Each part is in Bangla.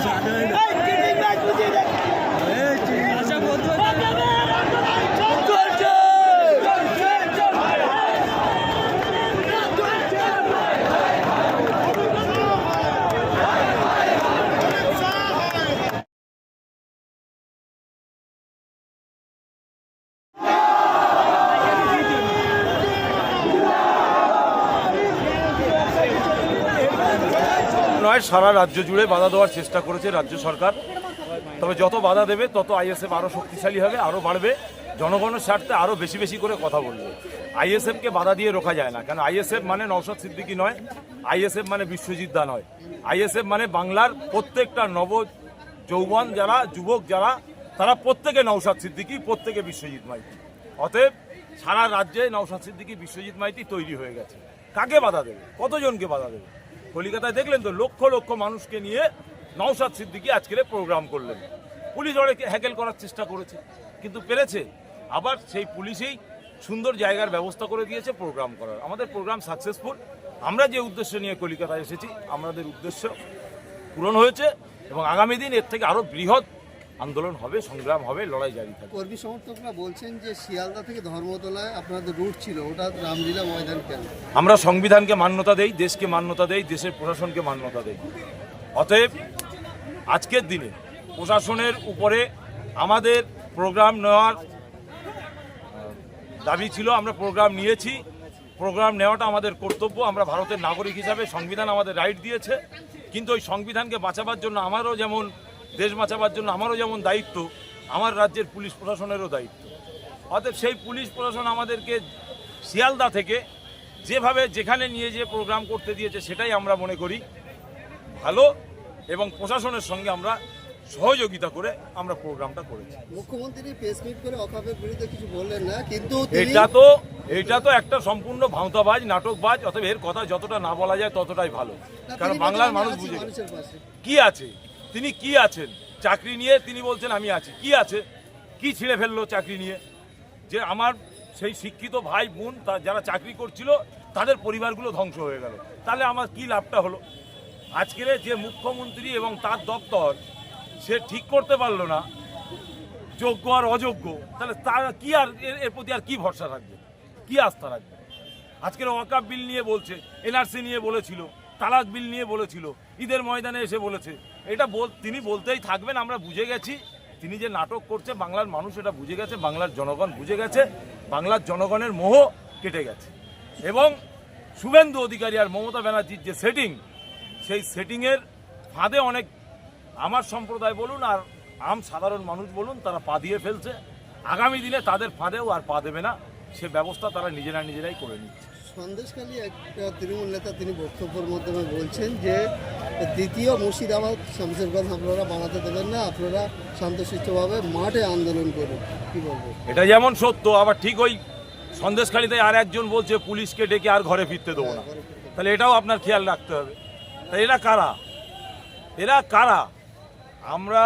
假 声 নয়, সারা রাজ্য জুড়ে বাধা দেওয়ার চেষ্টা করেছে রাজ্য সরকার। তবে যত বাধা দেবে, তত আইএসএফ আরও শক্তিশালী হবে আরও বাড়বে। জনগণের স্বার্থে আরও বেশি বেশি করে কথা বলবে। আইএসএফকে বাধা দিয়ে রোখা যায় না। কারণ আইএসএফ মানে নওশাদ সিদ্দিকী নয়, আইএসএফ মানে বিশ্বজিৎ দা নয়। আইএসএফ মানে বাংলার প্রত্যেকটা নব যৌবন যারা, যুবক যারা, তারা প্রত্যেকে নওশাদ সিদ্দিকী, প্রত্যেকে বিশ্বজিৎ মাইতি। অতএব সারা রাজ্যে নওশাদ সিদ্দিকী, বিশ্বজিৎ মাইতি তৈরি হয়ে গেছে। কাকে বাধা দেবে? কতজনকে বাধা দেবে? কলিকাতায় দেখলেন তো লক্ষ লক্ষ মানুষকে নিয়ে নওসাদ সিদ্দিকি আজকের প্রোগ্রাম করলেন। পুলিশ অনেকে হ্যাকেল করার চেষ্টা করেছে, কিন্তু পেরেছে। আবার সেই পুলিশেই সুন্দর জায়গার ব্যবস্থা করে দিয়েছে প্রোগ্রাম করার। আমাদের প্রোগ্রাম সাকসেসফুল। আমরা যে উদ্দেশ্য নিয়ে কলিকাতায় এসেছি, আমাদের উদ্দেশ্য পূরণ হয়েছে এবং আগামী দিন এর থেকে আরও বৃহৎ আন্দোলন হবে সংগ্রাম হবে লড়াই জারি থাকবে। কর্মী সমর্থকরা বলছেন যে শিয়ালদা থেকে ধর্মতলায় আপনাদের রুট ছিল ওটা রামলীলা ময়দান কেন? আমরা সংবিধানকে মান্যতা দেই দেশকে মান্যতা দেই দেশের প্রশাসনকে মান্যতা দেই। অতএব আজকের দিনে প্রশাসনের উপরে আমাদের প্রোগ্রাম নেওয়ার দাবি ছিল আমরা প্রোগ্রাম নিয়েছি। প্রোগ্রাম নেওয়াটা আমাদের কর্তব্য আমরা ভারতের নাগরিক হিসাবে সংবিধান আমাদের রাইট দিয়েছে। কিন্তু ওই সংবিধানকে বাঁচাবার জন্য আমারও যেমন দেশ বাঁচাবার জন্য আমারও যেমন দায়িত্ব আমার রাজ্যের পুলিশ প্রশাসনেরও দায়িত্ব। অতএব সেই পুলিশ প্রশাসন আমাদেরকে শিয়ালদা থেকে যেভাবে যেখানে নিয়ে যে প্রোগ্রাম করতে দিয়েছে সেটাই আমরা মনে করি ভালো এবং প্রশাসনের সঙ্গে আমরা সহযোগিতা করে আমরা প্রোগ্রামটা করেছি। মুখ্যমন্ত্রী প্রেস মিট করে অকাপের বিরুদ্ধে কিছু বললেন না কিন্তু এটা তো এটা তো একটা সম্পূর্ণ ভাঁওতাবাজ নাটকবাজ অতএব এর কথা যতটা না বলা যায় ততটাই ভালো। কারণ বাংলার মানুষ বুঝে কি আছে? তিনি কি আছেন? চাকরি নিয়ে তিনি বলছেন, আমি আছি। কি আছে? কি ছিঁড়ে ফেলল চাকরি নিয়ে? যে আমার সেই শিক্ষিত ভাই, বোন যারা চাকরি করছিল, তাদের পরিবারগুলো ধ্বংস হয়ে গেল। তাহলে আমার কি লাভটা হলো? আজকের যে মুখ্যমন্ত্রী এবং তার দপ্তর, সে ঠিক করতে পারল না, যোগ্য আর অযোগ্য, তাহলে তার কি আর এর প্রতি আর কি ভরসা রাখবে কি আস্থা রাখবে? আজকের ওয়াকাপ বিল নিয়ে বলছে, এনআরসি নিয়ে বলেছিল, তালাক বিল নিয়ে বলেছিল, ঈদের ময়দানে এসে বলেছে এটা বল, তিনি বলতেই থাকবেন, আমরা বুঝে গেছি। তিনি যে নাটক করছে, বাংলার মানুষ এটা বুঝে গেছে, বাংলার জনগণ বুঝে গেছে, বাংলার জনগণের মোহ কেটে গেছে। এবং শুভেন্দু অধিকারী আর মমতা ব্যানার্জির যে সেটিং সেই সেটিংয়ের ফাঁদে অনেক আমার সম্প্রদায় বলুন আর আম সাধারণ মানুষ বলুন, তারা পা দিয়ে ফেলছে। আগামী দিনে তাদের ফাঁদেও আর পা দেবে না, সে ব্যবস্থা তারা নিজেরা নিজেরাই করে নিচ্ছে। সন্দেশখালী একটা তৃণমূল নেতা, তিনি বক্তব্যের মাধ্যমে বলছেন যে দ্বিতীয় মুর্শিদাবাদ শামসেরগঞ্জ আপনারা বানাতে দেবেন না, আপনারা শান্তশিষ্টভাবে মাঠে আন্দোলন করুন। কি বলব? এটা যেমন সত্য, আবার ঠিক ওই সন্দেশখালিতে আর একজন বলছে, পুলিশকে ডেকে আর ঘরে ফিরতে দেবো না। তাহলে এটাও আপনার খেয়াল রাখতে হবে। তাই এরা কারা? এরা কারা? আমরা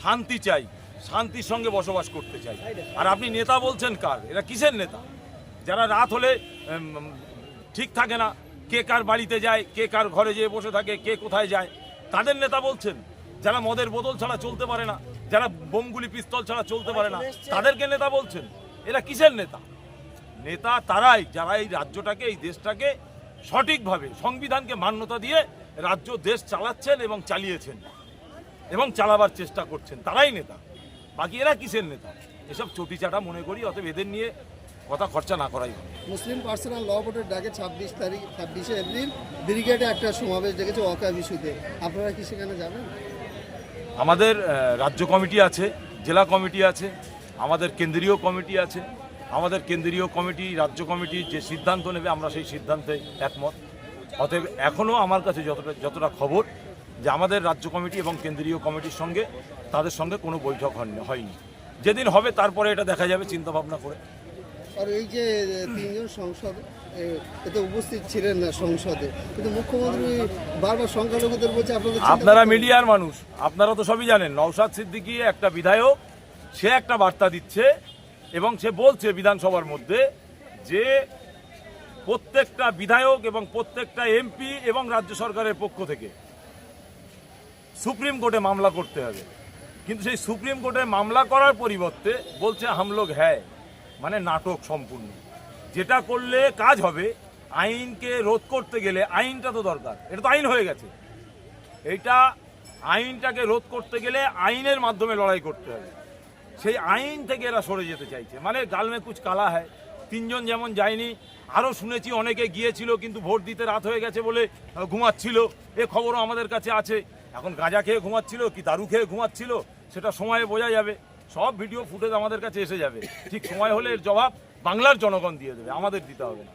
শান্তি চাই, শান্তির সঙ্গে বসবাস করতে চাই। আর আপনি নেতা বলছেন কার? এরা কিসের নেতা? যারা রাত হলে ঠিক থাকে না কে কার বাড়িতে যায় কে কার ঘরে যেয়ে বসে থাকে কে কোথায় যায়। তাদের নেতা বলছেন যারা মদের বোতল ছাড়া চলতে পারে না যারা বোমগুলি পিস্তল ছাড়া চলতে পারে না তাদেরকে নেতা বলছেন এরা কিসের নেতা? নেতা তারাই যারা এই রাজ্যটাকে এই দেশটাকে সঠিকভাবে সংবিধানকে মান্যতা দিয়ে রাজ্য দেশ চালাচ্ছেন এবং চালিয়েছেন এবং চালাবার চেষ্টা করছেন তারাই নেতা। বাকি এরা কিসের নেতা? এসব চটিচাটা মনে করি অতএব এদের নিয়ে কথা খরচা না করাই ভালো মুসলিম পার্সোনাল ল বোর্ডের ডাকে ছাব্বিশ তারিখ ছাব্বিশে এপ্রিল ব্রিগেডে একটা সমাবেশ ডেকেছে ওয়াকাব ইস্যুতে। আপনারা কি সেখানে যাবেন? আমাদের রাজ্য কমিটি আছে জেলা কমিটি আছে আমাদের কেন্দ্রীয় কমিটি আছে। আমাদের কেন্দ্রীয় কমিটি রাজ্য কমিটি যে সিদ্ধান্ত নেবে আমরা সেই সিদ্ধান্তে একমত। অতএব এখনও আমার কাছে যতটা যতটা খবর যে আমাদের রাজ্য কমিটি এবং কেন্দ্রীয় কমিটির সঙ্গে তাদের সঙ্গে কোনো বৈঠক হয়নি- হয়নি। যেদিন হবে তারপরে এটা দেখা যাবে চিন্তাভাবনা করে। আর এই যে তিনজন সংসদ এতে উপস্থিত ছিলেন না সংসদে। কিন্তু মুখ্যমন্ত্রী বারবার সংখ্যালঘুদের বলছে আপনাদের আপনারা মিডিয়ার মানুষ আপনারা তো সবই জানেন নওশাদ সিদ্দিকী একটা বিধায়ক সে একটা বার্তা দিচ্ছে এবং সে বলছে বিধানসভার মধ্যে যে প্রত্যেকটা বিধায়ক এবং প্রত্যেকটা এমপি এবং রাজ্য সরকারের পক্ষ থেকে সুপ্রিম কোর্টে মামলা করতে হবে। কিন্তু সেই সুপ্রিম কোর্টে মামলা করার পরিবর্তে বলছে হামলোক হ্যায়। মানে নাটক সম্পূর্ণ। যেটা করলে কাজ হবে, আইনকে রোধ করতে গেলে আইনটা তো দরকার। এটা তো আইন হয়ে গেছে। এইটা আইনটাকে রোধ করতে গেলে আইনের মাধ্যমে লড়াই করতে হবে। সেই আইন থেকে এরা সরে যেতে চাইছে। মানে গালমে কুচ কালা হয় তিনজন যেমন যায়নি আরও শুনেছি অনেকে গিয়েছিল কিন্তু ভোট দিতে রাত হয়ে গেছে বলে ঘুমাচ্ছিল। এ খবরও আমাদের কাছে আছে। এখন গাঁজা খেয়ে ঘুমাচ্ছিল, কি দারু খেয়ে ঘুমাচ্ছিল, সেটা সময়ে বোঝা যাবে। সব ভিডিও ফুটেজ আমাদের কাছে এসে যাবে। ঠিক সময় হলে এর জবাব বাংলার জনগণ দিয়ে দেবে, আমাদের দিতে হবে না।